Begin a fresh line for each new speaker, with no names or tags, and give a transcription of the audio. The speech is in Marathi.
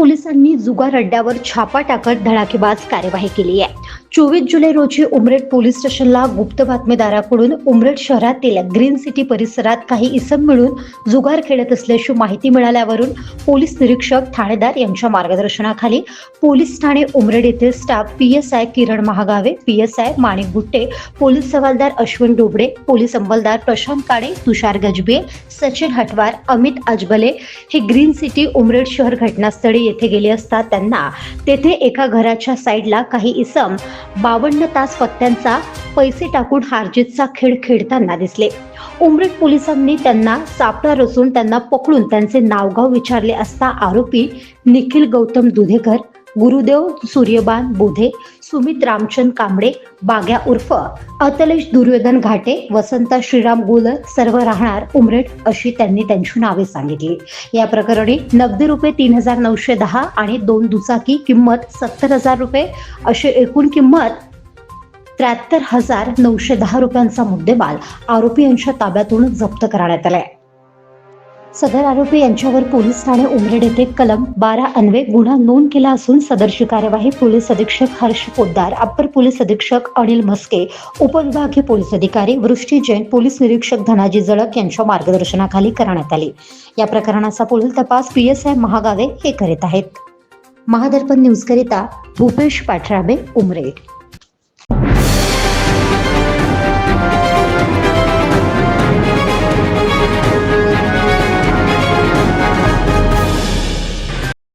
पोलिसांनी जुगार अड्ड्यावर छापा टाकत धडाकेबाज कार्यवाही केली आहे. चोवीस जुलै रोजी उमरेड पोलीस स्टेशनला गुप्त बातमीदाराकडून उमरेड शहरातील ग्रीन सिटी परिसरात काही इसम मिळून जुगार खेळत असल्याची माहिती मिळाल्यावरून पोलीस निरीक्षक ठाणेदार यांच्या मार्गदर्शनाखाली पोलीस ठाणे उमरेड येथील staff P S I Kiran Mahagave P S I Manik Gutte police हवालदार अश्विन डोबडे पोलीस अंमलदार प्रशांत काळे तुषार गजबे सचिन हटवार अमित अजबले हे ग्रीन सिटी उमरेड शहर घटनास्थळी येथे गेले असता त्यांना तेथे एका घराच्या साईडला काही इसम बावन्न तास पत्त्यांचा पैसे टाकून हारजीतचा खेळ खेळताना दिसले. उमरेड पोलिसांनी त्यांना सापळा रचून त्यांना पकडून त्यांचे नावगाव विचारले असता आरोपी निखिल गौतम दुधेकर गुरुदेव सूर्यबान बोधे सुमित रामचंद कांबळे बाग्या उर्फ अतलेश दुर्योधन घाटे वसंत श्रीराम गोलर सर्व राहणार उमरेट अशी त्यांनी त्यांची नावे सांगितली. या प्रकरणी नगदी रुपये तीन हजार नऊशे दहा आणि दोन दुचाकी किंमत सत्तर हजार रुपये अशी एकूण किंमत त्र्याहत्तर हजार नऊशे दहा रुपयांचा मुद्देमाल आरोपी यांच्या ताब्यातून जप्त करण्यात आलाय. सदर आरोपी यांच्यावर पोलीस ठाणे उमरेड येथे कलम बारा अन्वे गुन्हा नोंद केला असून सदरची कार्यवाही पोलीस अधीक्षक हर्ष पोद्दार अप्पर पोलीस अधीक्षक अनिल म्हस्के उपविभागीय पोलीस अधिकारी वृष्टी जैन पोलीस निरीक्षक धनाजी जळक यांच्या मार्गदर्शनाखाली करण्यात आली. या प्रकरणाचा पुढील तपास पी एस आय महागावे हे करीत आहेत. महादर्पण न्यूजकरिता भूपेश पाठराबे उमरेड.